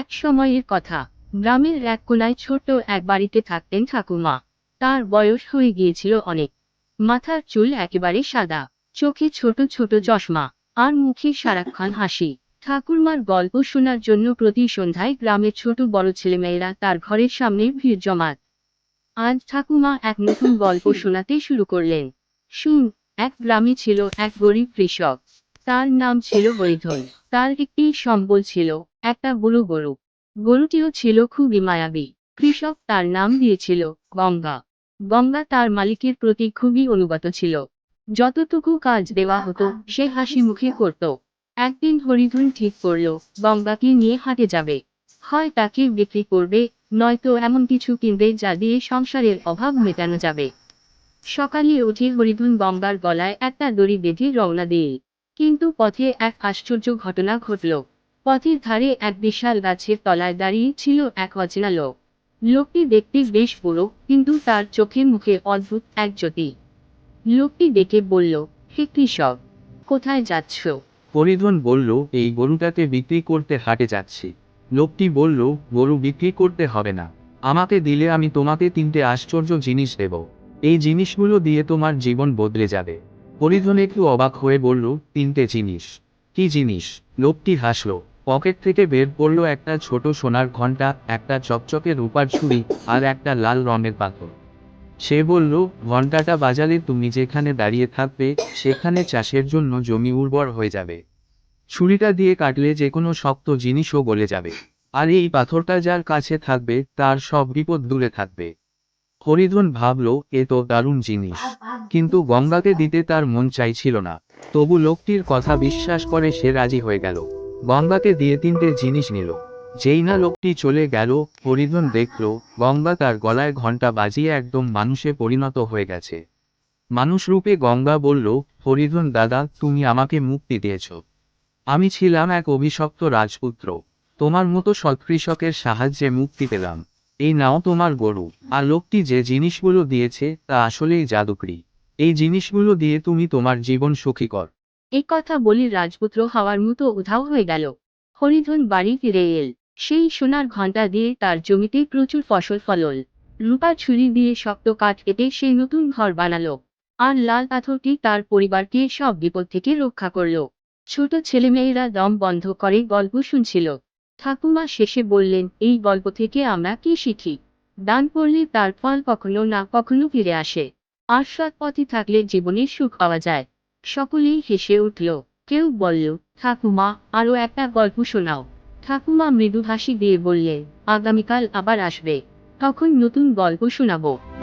এক সময়ের কথা। গ্রামের এক কোনায় ছোট্ট এক বাড়িতে থাকতেন ঠাকুমা। তার বয়স হয়ে গিয়েছিল অনেক। মাথার চুল একেবারে সাদা, চোখে ছোট ছোট চশমা, আর মুখে সারাক্ষণ হাসি। ঠাকুরমার গল্প শোনার জন্য প্রতি সন্ধ্যায় গ্রামের ছোট বড় ছেলেমেয়েরা তার ঘরের সামনে ভিড় জমাত। আজ ঠাকুমা এক নতুন গল্প শোনাতে শুরু করলেন। শুন, এক গ্রামে ছিল এক গরিব কৃষক। তার নাম ছিল হরিধন তার একটি সম্বল ছিল একটা বুড়ো গরু। গরুটিও ছিল খুবই মায়াবী। কৃষক তার নাম দিয়েছিল গঙ্গা। গঙ্গা তার মালিকের প্রতি খুবই অনুগত ছিল। যতটুকু কাজ দেওয়া হতো, সে হাসি মুখে করত। একদিন হরিধন ঠিক করল, গঙ্গাকে নিয়ে হাটে যাবে। হয় তাকে বিক্রি করবে, নয়তো এমন কিছু কিনবে যা দিয়ে সংসারের অভাব মেটানো যাবে। সকালে উঠে হরিধন গঙ্গার গলায় একটা দড়ি বেঁধে রওনা দিয়ে কিন্তু পথে এক আশ্চর্য ঘটনা ঘটল। পথের ধারে এক বিশাল গাছের তলায় দাঁড়িয়ে ছিল এক অচেনা লোক। লোকটি দেখতে বেশ বুড়ো, কিন্তু তার চোখে মুখে অদ্ভুত এক জ্যোতি। লোকটি ডেকে বলল, হে কৃষক, কোথায় যাচ্ছ? হরিধন বলল, এই গরুটাকে বিক্রি করতে হাটে যাচ্ছি। লোকটি বলল, গরু বিক্রি করতে হবে না। আমাকে দিলে আমি তোমাকে তিনটে আশ্চর্য জিনিস দেব। এই জিনিসগুলো দিয়ে তোমার জীবন বদলে যাবে। হরিধন একটু অবাক হয়ে বলল, তিনটে জিনিস। কি জিনিস? লোকটি হাসলো পকেট থেকে বের করল একটা ছোট সোনার ঘণ্টা, একটা চকচকে রূপার ছুরি আর একটা লাল রঙের পাথর। সে বলল, ঘন্টাটা বাজালে তুমি যেখানে দাঁড়িয়ে থাকবে, সেখানে চাষের জন্য জমি উর্বর হয়ে যাবে। ছুরিটা দিয়ে কাটলে যে কোনো শক্ত জিনিসও গলে যাবে। আর এই পাথরটা যার কাছে থাকবে, তার সব বিপদ দূরে থাকবে। হরিধন ভাবল, এ তো দারুণ জিনিস। কিন্তু গঙ্গাকে দিতে তার মন চাইছিল না। তবু লোকটির কথা বিশ্বাস করে সে রাজি হয়ে গেল। গঙ্গাকে দিয়ে তিনটে জিনিস নিল। যেই না লোকটি চলে গেল হরিধন দেখল, গঙ্গা তার গলায় ঘণ্টা বাজিয়ে একদম মানুষে পরিণত হয়ে গেছে। মানুষ রূপে গঙ্গা বলল হরিধন দাদা, তুমি আমাকে মুক্তি দিয়েছ। আমি ছিলাম এক অভিশপ্ত রাজপুত্র। তোমার মতো সৎকৃষকের সাহায্যে মুক্তি পেলাম। এই নাও তোমার গরু। আর লোকটি যে জিনিসগুলো দিয়েছে, তা আসলেই জাদুকরি। এই জিনিসগুলো দিয়ে তুমি তোমার জীবন সুখী কর। এই কথা বলি রাজপুত্র হওয়ার মতো উধাও হয়ে গেল। হরিধন বাড়ি ফিরে এল। সেই সোনার ঘণ্টা দিয়ে তার জমিতে প্রচুর ফসল ফলল। রূপা ছুরি দিয়ে শক্ত কাঠ কেটে সে নতুন ঘর বানালো। আর লাল পাথরটি তার পরিবারকে সব বিপদ থেকে রক্ষা করল। ছোট ছেলেমেয়েরা দম বন্ধ করে গল্প শুনছিল। ঠাকুমা শেষে বললেন, এই গল্প থেকে আমরা কি শিখি? দান করলে তার ফল কখনো না কখনো ফিরে আসে। আর সৎ পথে থাকলে জীবনে সুখ পাওয়া যায়। সকলেই হেসে উঠল। কেউ বলল, ঠাকুমা আরও একটা গল্প শোনাও। ঠাকুমা মৃদু হাসি দিয়ে বললে, আগামীকাল আবার আসবে। তখন নতুন গল্প শোনাবো।